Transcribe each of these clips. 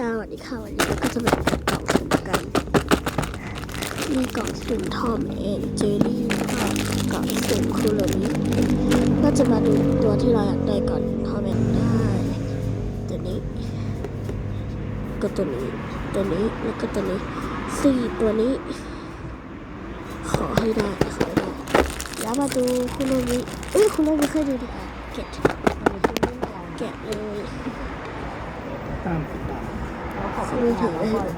สวัสดีค่ะวันนี้ก็จะมาเปิดกล่องสุ่มกัน มีกล่องสุ่มทอมเอนเจอรี่แล้วก็กล่องสุ่มคูโรมิก็จะมาดูตัวที่เราอยากได้ก่อนทอมเอนได้ตัวนี้ ก็ตัวนี้ ตัวนี้แล้วก็ตัวนี้สี่ตัวนี้ ขอให้ได้ขอให้ได้แล้วมาดูคุโรมิเอ้ยคุโรมิเคยดูดีกว่าแกะแกะเลยตามตา มือถือเลย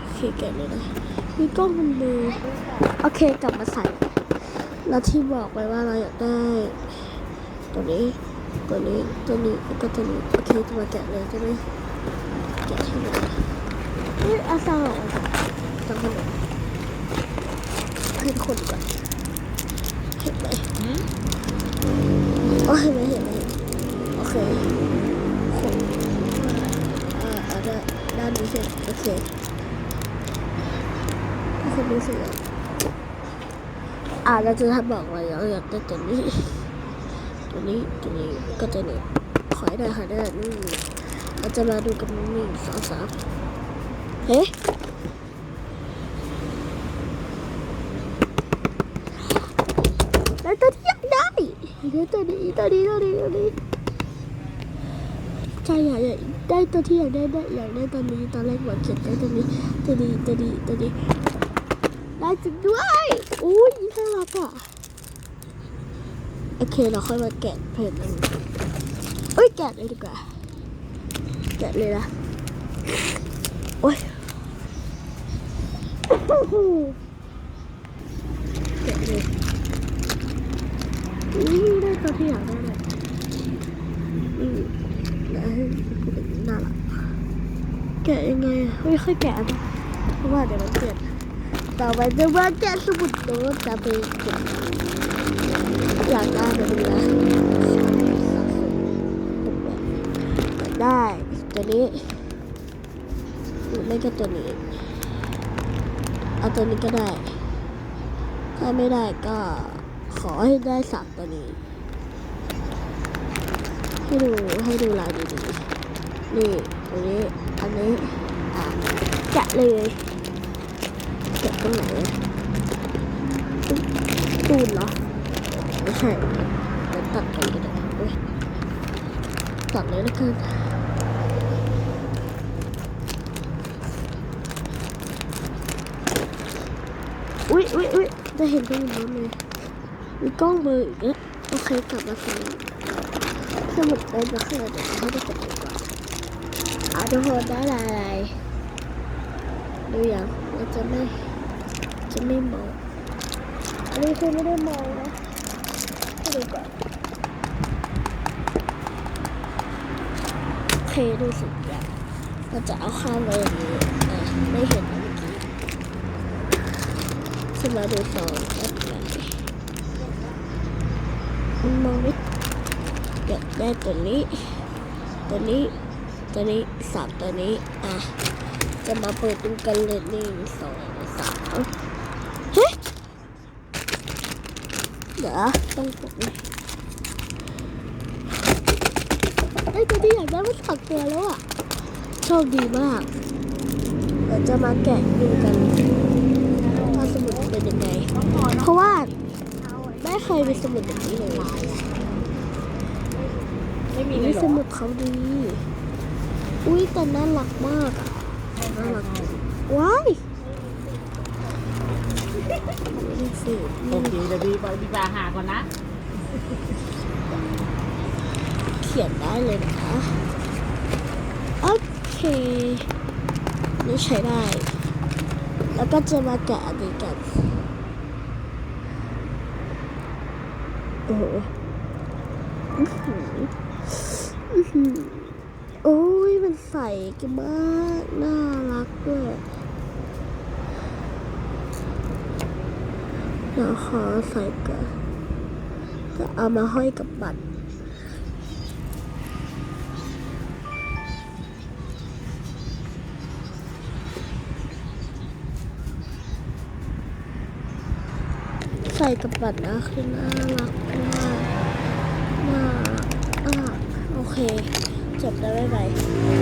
โอเคแกะเลยนะมีกล้องมันดูโอเคกลับมาใส่แล้วที่บอกไว้ว่าเราอยากได้ ตัวนี้ตัวนี้ตัวนี้แล้วก็ตัวนี้โอเคจะมาแกะเลยใช่ไหมแกะที่ไหนเฮ้อาซาออกมาจังขนมขึ้นคนก่อนเห็นไหมโอ้เห็นไหม เสร็จโอเคทุกคนดูสิอะอ่าเราจะทำบอกไว้เราอยากได้ตัวนี้ ตัวนี้ตัวนี้ก็ตัวนี้ขอให้ได้ขอให้ได้นี่เราจะมาดูกันหนึ่งสองสามเฮ้แล้วตัวที่อยากได้ได้ตัวนี้ตัวนี้ตัวนี้ตัวนี้ ใช่อยากอยากได้ตัวที่อยากได้ได้อยากได้ตัวนี้ตอนแรกหวังเขียนได้ตัวนี้ตัวนี้ตัวนี้ตัวนี้ได้จริงด้วยอุ้ยน่ารักอะโอเคเราค่อยมาแกะเพจมันเอ้ยแกะเลยดีกว่าแกะเลยนะโอ้ยแกะเลยนี่ได้ตัวที่อยากได้เลย น่ารักแกะยังไงไม่ค่อยแกะนะเพราะว่าเดี๋ยวมันเจ็บต่อไปจะว่าแกะสมุดโน้ตจะไปเก็บอยากได้แบบนี้นะได้ตัวนี้หรือไม่ก็ตัวนี้เอาตัวนี้ก็ได้ ถ้าไม่ได้ก็ขอให้ได้สักตัวนี้ ให้ดูให้ดูลายดีๆ นี่ตัวนี้ อันนี้อแกะเลยแกะตรงไหนตูนเหรอ ไม่ใช่เดี๋ยวตัดก่อนก็ได้เว้ยตัดเลยแล้วกันอุ๊ยอุ๊ยอุ๊ยจะเห็นตรงนั้นเลยมีกล้องเบอร์อีกแล้วโอเคกลับมาฟัง สมุดได้มาขนาดไหนให้ได้กดดีกว่าอะทุกคนได้อะไรดูอยังเราจะไม่จะไม่มองอันนี้คือไม่ได้มองนะดูก่อนโอเคดูสุดอย่างเราจะเอาข้ามไว้อย่างนี้อะไม่เห็นเมื่อกี้จะมาดูสองแอปไหนมันมองไม่ อยากได้ตัวนี้ ตัวนี้ ตัวนี้สามตัวนี้ อะ จะมาเปิดดูกันเลยหนึ่งสองสามเฮ้ยเดี๋ยวต้องกดนะไอ้ตัวที่อยากได้มันสักตัวแล้วอะ โชคดีมากเดี๋ยวจะมาแกะดูกันว่าสมุดเป็นยังไง เพราะว่าไม่เคยมีสมุดแบบนี้เลย ไม่มีเลนี่ยเหรสอมุดเขาดี อุ้ยแต่น่ารักมากอะน่ารักจริงว้ายนี่สิโอเคเดี๋ยวบีบอยบีบาหาก่อนนะ เขียนได้เลยนะคะโอเคนี่ใช้ได้ แล้วก็จะมาแกะอันนี้กันโอ้โหอื้อหืออื้อหือ โอ้ยมันใสกันมาก น่ารักด้วยเดี๋ยวขอใส่กันจะเอามาห้อยกับบัตรใส่กับบัตรนะคือน่ารักมากน่ารักมากโอ เคจจบแล้วบ๊ายบาย